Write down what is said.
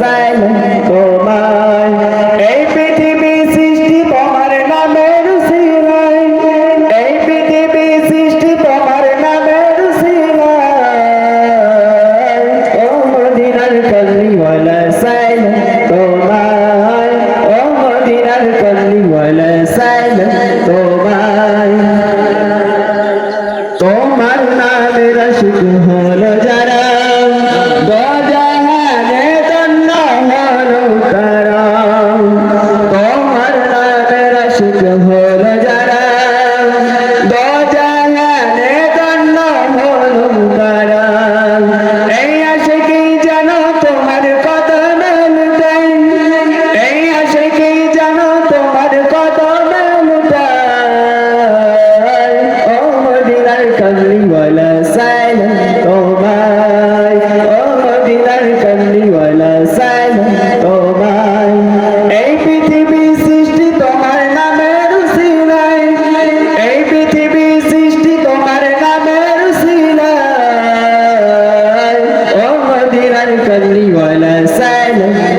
চাই তোমায়। এই পৃথিবী সৃষ্টি তোমার নামের সিলাই এই পৃথিবী সৃষ্টি তোমার নামের সিলাই ও মদিনার কলিওয়ালা, চাই তোমায়। ও মদিনার কলিওয়ালা, চাই চলে যায় né?